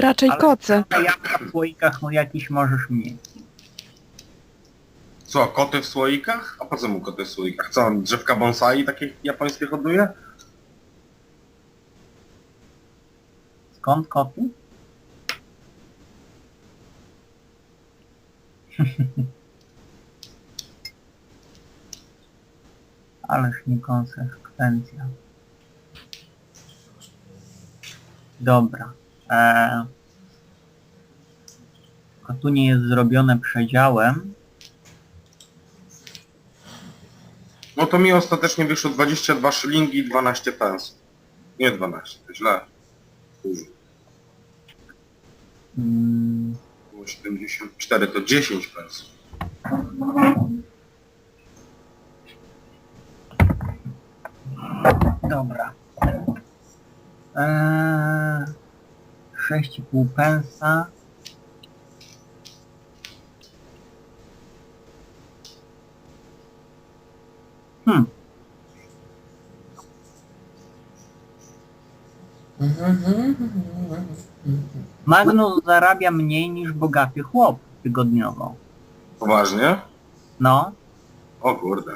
Raczej Ale- koce. A jabłka w słoikach no jakiś możesz mieć. Co, koty w słoikach? A po co mu koty w słoikach? Co, on drzewka bonsai takie japońskie hoduje? Skąd koty? Ależ niekonsekwencja. Dobra. Eee, tylko tu nie jest zrobione przedziałem. No to mi ostatecznie wyszło 22 szylingi i 12 pens. Nie 12, to źle. Dużo. Mm, Było 74, to 10 pens. 6,5 pensa. Hmm, Magnus zarabia mniej niż bogaty chłop tygodniowo. Poważnie? No, O kurde.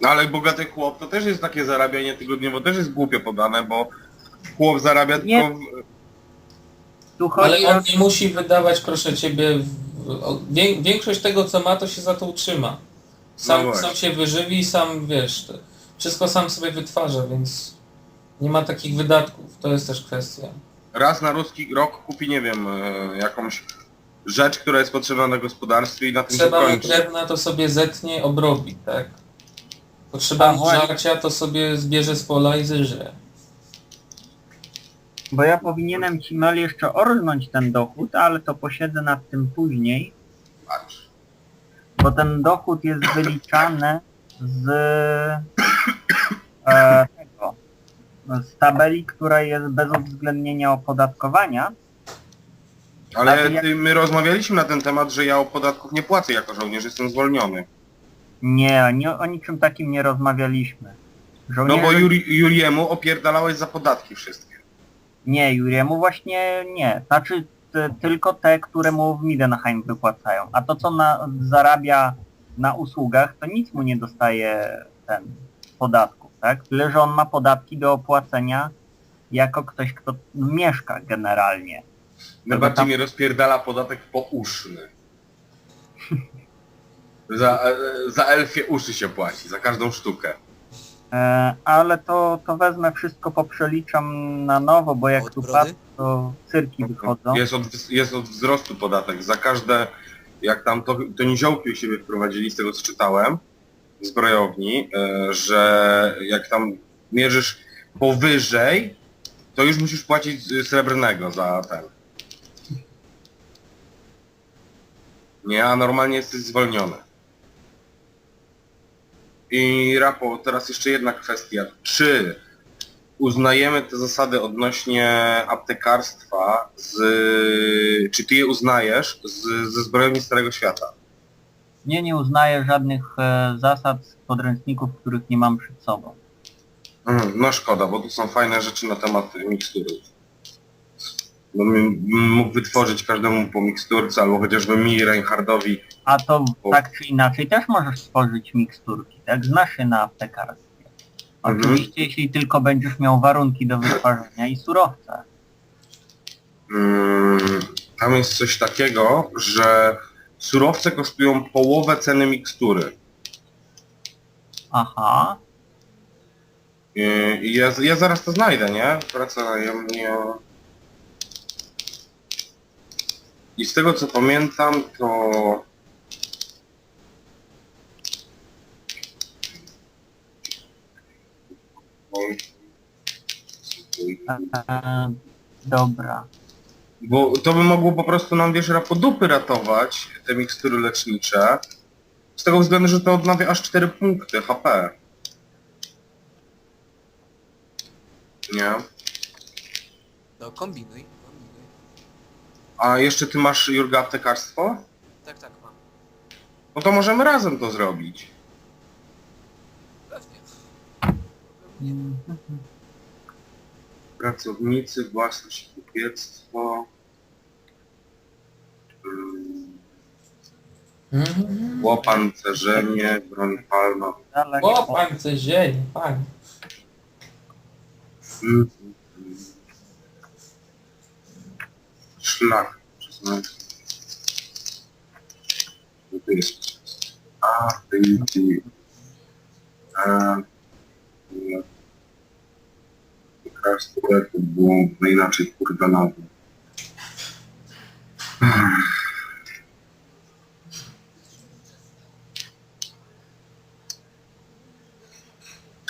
No ale bogaty chłop to też jest takie zarabianie tygodniowo, też jest głupio podane, bo chłop zarabia Nie. tylko... w- tu Ale chodzi o... on nie musi wydawać, proszę ciebie, w, o, wię, większość tego co ma, to się za to utrzyma. No Sam, właśnie. sam się wyżywi, sam wiesz, to wszystko sam sobie wytwarza, więc nie ma takich wydatków. To jest też kwestia. raz na ruski rok kupi, nie wiem, e, jakąś rzecz, która jest potrzebna na gospodarstwie i na tym Trzeba kończy. drewna, to sobie zetnie, obrobi, tak? Potrzeba właśnie. żarcia, to sobie zbierze z pola i zyrze. Bo ja powinienem ci Mel jeszcze orznąć ten dochód, ale to posiedzę nad tym później, Patrz. bo ten dochód jest wyliczany z e, tego, z tabeli, która jest bez uwzględnienia opodatkowania. Ale Ale jak- ty, my rozmawialiśmy na ten temat, że ja o podatków nie płacę jako żołnierz, jestem zwolniony. Nie, nie o niczym takim nie rozmawialiśmy. No Żołnierze... bo Juri, Juriemu opierdalałeś za podatki wszystkie. Nie, Juriemu właśnie nie. Znaczy t, tylko te, które mu w Midenheim wypłacają. A to co na, zarabia na usługach, to nic mu nie dostaje ten podatków, tak? Tyle, że on ma podatki do opłacenia jako ktoś, kto mieszka generalnie. Najbardziej tam- mnie rozpierdala podatek pouszny. Za, e, za elfie uszy się płaci, za każdą sztukę. E, ale to, to wezmę wszystko, poprzeliczam na nowo, bo jak Od tu brody? patrzę, to cyrki wychodzą. Jest od, jest od wzrostu podatek. Za każde, jak tam to, to niziołki u siebie wprowadzili, z tego co czytałem, w zbrojowni, e, że jak tam mierzysz powyżej, to już musisz płacić y, srebrnego za ten. Nie, a normalnie jesteś zwolniony. I Rapo, teraz jeszcze jedna kwestia. Czy uznajemy te zasady odnośnie aptekarstwa z... Czy ty je uznajesz z, ze zbrojowni Starego Świata? Nie, nie uznaję żadnych e, zasad z podręczników, których nie mam przed sobą. Mhm, no szkoda, bo tu są fajne rzeczy na temat mikstury. No, bym mógł wytworzyć każdemu po miksturce, albo chociażby mi, Reinhardowi. A to O. tak czy inaczej też możesz stworzyć miksturki, tak? Znasz się na aptekarstwie. Mhm. Oczywiście jeśli tylko będziesz miał warunki do wytwarzania i surowce. Mm, tam jest coś takiego, że surowce kosztują połowę ceny mikstury. Aha, I ja, ja zaraz to znajdę, nie? Praca ja mnie... I z tego co pamiętam, to... e, dobra. Bo to by mogło po prostu nam, wiesz, rapodupy ratować, te mikstury lecznicze. Z tego względu, że to odnawia aż 4 punkty HP. Nie? No kombinuj, kombinuj. A jeszcze ty masz, Jurga, aptekarstwo? Tak, tak, mam. No to możemy razem to zrobić. Pewnie. Pracownicy, własność, kupiectwo. Mm, Łopancerzenie, broń palna. O, pan Szlak. Przyznam. Co to jest? A, ty, ty. A. Teraz to było no inaczej kurde nazwę.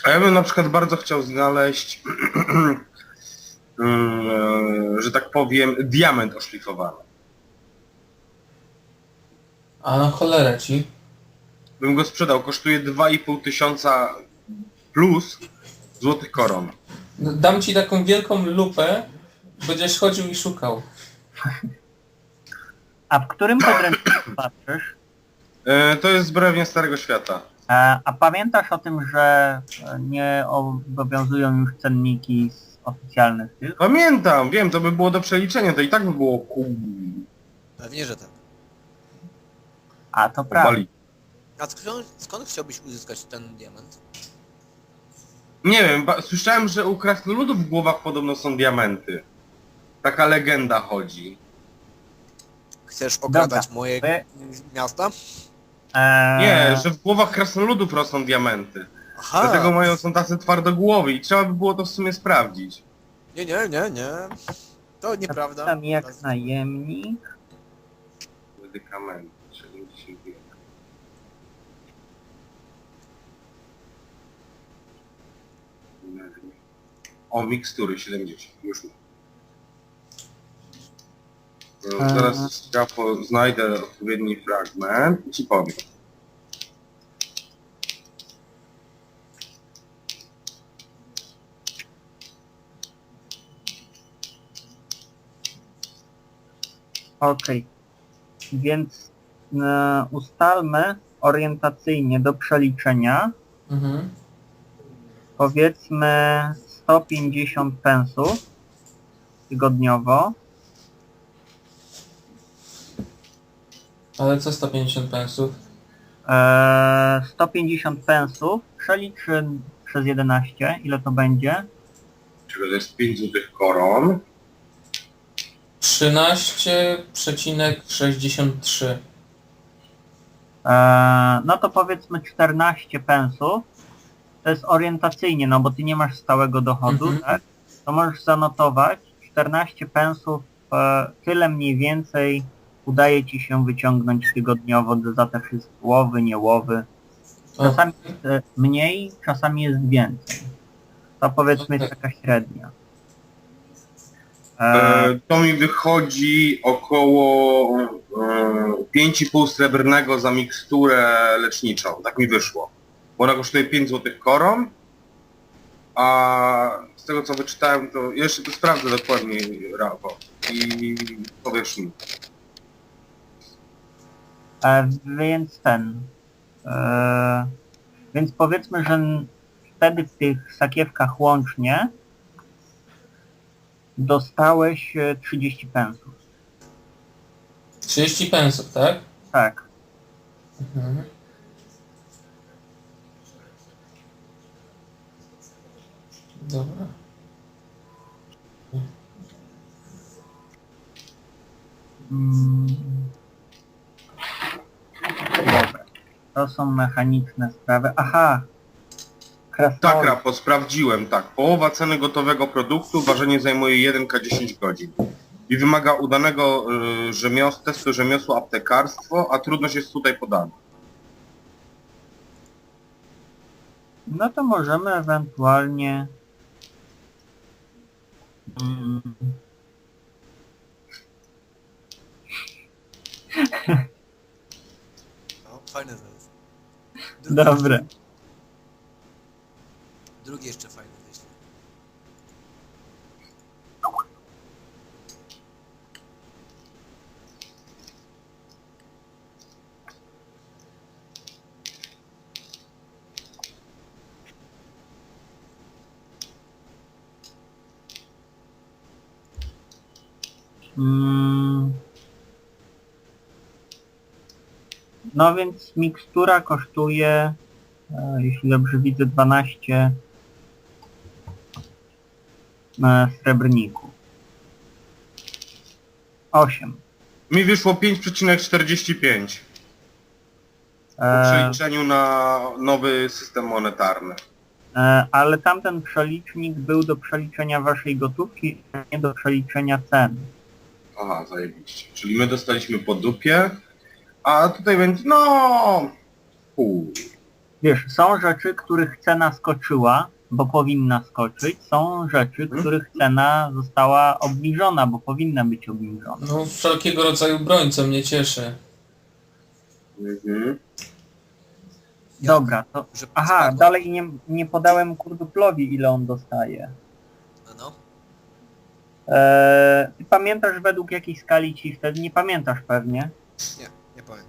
A ja bym na przykład bardzo chciał znaleźć, że tak powiem, diament oszlifowany. A no cholera ci. Bym go sprzedał, kosztuje 2,5 tysiąca plus złotych koron. No, Dam ci taką wielką lupę, będziesz chodził i szukał. A w którym podręczniku patrzysz? E, to jest zbrojownia Starego Świata. E, A pamiętasz o tym, że e, nie obowiązują już cenniki z oficjalnych tych? Pamiętam, wiem, to by było do przeliczenia, to i tak by było ku... Pewnie, że tak. A to prawda. Bali. A skąd, skąd chciałbyś uzyskać ten diament? Nie wiem, ba- słyszałem, że u krasnoludów w głowach podobno są diamenty. Taka legenda chodzi. Chcesz okradać Dobra, moje Wy, miasta? e, Nie, że w głowach krasnoludów rosną diamenty. Aha! Dlatego mają są tacy twardogłowi i trzeba by było to w sumie sprawdzić. Nie, nie, nie, nie. To nieprawda. Tam jak najemnik. Medykamenty, 71. O, mikstury 70, już nie. No, Eee. Zaraz ja po, znajdę odpowiedni fragment i ci powiem. Okej. Więc e, ustalmy orientacyjnie do przeliczenia Mhm. powiedzmy 150 pensów tygodniowo. Ale co 150 pensów? E, 150 pensów przelicz przez 11, ile to będzie? Czyli to jest 5 złotych koron. 13,63. E, no to powiedzmy 14 pensów. To jest orientacyjnie, no bo ty nie masz stałego dochodu, Mhm. tak? To możesz zanotować 14 pensów, e, tyle mniej więcej udaje ci się wyciągnąć tygodniowo za te wszystkie łowy, nie łowy. O, Czasami jest e, mniej, czasami jest więcej. To powiedzmy jest Okej. taka średnia. E, E, to mi wychodzi około e, 5,5 srebrnego za miksturę leczniczą. Tak mi wyszło. Bo ona kosztuje 5 złotych koron, a z tego co wyczytałem, to jeszcze to sprawdzę dokładnie, Rawo. I powiesz mi. E, więc ten. E, więc powiedzmy, że wtedy w tych sakiewkach łącznie dostałeś e, 30 pensów. 30 pensów, tak? Tak. Mhm. Dobra. Mm. Dobra. To są mechaniczne sprawy. Aha! Tak, Krasnolud. Rapo, sprawdziłem, tak. Połowa ceny gotowego produktu, ważenie zajmuje 1K10 godzin. I wymaga udanego y, rzemios testu rzemiosło aptekarstwo, a trudność jest tutaj podana. No to możemy ewentualnie... Mm. No, fajne jest. Dobre. Drugie jeszcze fajne wyślę. Mm. No więc mikstura kosztuje, e, jeśli dobrze widzę, 12 e, srebrników. 8. Mi wyszło 5,45 po E, przeliczeniu na nowy system monetarny. e, ale tamten przelicznik był do przeliczenia waszej gotówki, a nie do przeliczenia cen. Aha, zajebiście. Czyli my dostaliśmy po dupie, a tutaj będzie, no... Pół. Wiesz, są rzeczy, których cena skoczyła, bo powinna skoczyć, są rzeczy, Mhm. których cena została obniżona, bo powinna być obniżona. No wszelkiego rodzaju broń, co mnie cieszy. Mhm. Dobra, to... Aha, spadło? dalej nie, nie podałem kurduplowi, ile on dostaje. No, no. Eee, ty pamiętasz według jakiej skali ci wtedy? Nie pamiętasz pewnie. Nie, nie powiem.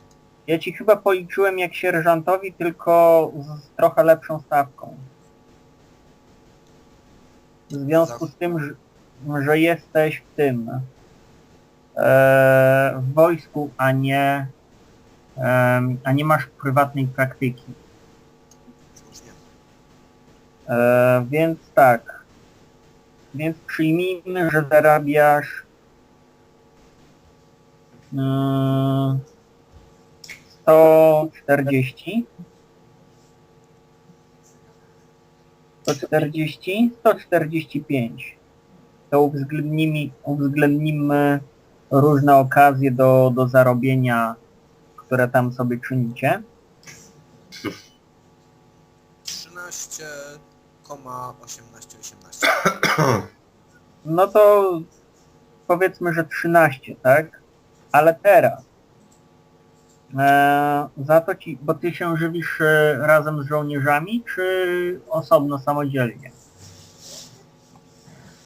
Ja ci chyba policzyłem jak sierżantowi, tylko z trochę lepszą stawką. W związku z tym, że, jesteś w tym eee, w wojsku, a nie em, a nie masz prywatnej praktyki. E, więc tak. Więc przyjmijmy, że zarabiasz mm, 140. 140, 145. To uwzględnimy, uwzględnimy różne okazje do, do zarobienia, które tam sobie czynicie. 13,1818. No to powiedzmy, że 13, tak? Ale teraz za to ci, bo ty się żywisz e, razem z żołnierzami, czy osobno, samodzielnie?